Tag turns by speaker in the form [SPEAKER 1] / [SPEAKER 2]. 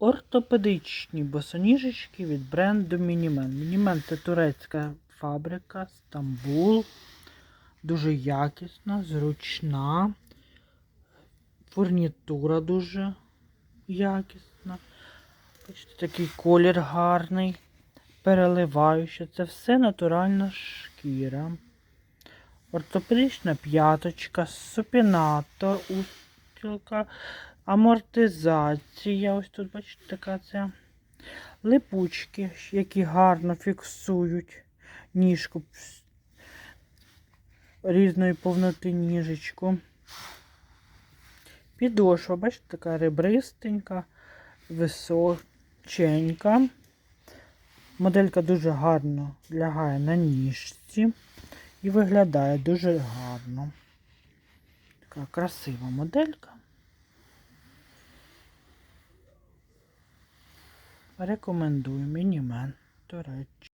[SPEAKER 1] ортопедичні босоніжечки від бренду Мінімен. Мінімен це турецька фабрика, Стамбул. Дуже якісна, зручна. Фурнітура дуже якісна. Бачите, такий колір гарний, переливаючий. Це все натуральна шкіра. Ортопедична п'яточка, супінато, устілка, амортизація. Ось тут, бачите, така ця. Липучки, які гарно фіксують ніжку різної повноти ніжечку. Підошва, бачите, така ребристенька, височенька. Моделька дуже гарно лягає на ніжці і виглядає дуже гарно. Така красива моделька. Рекомендую Мінімен, до речі.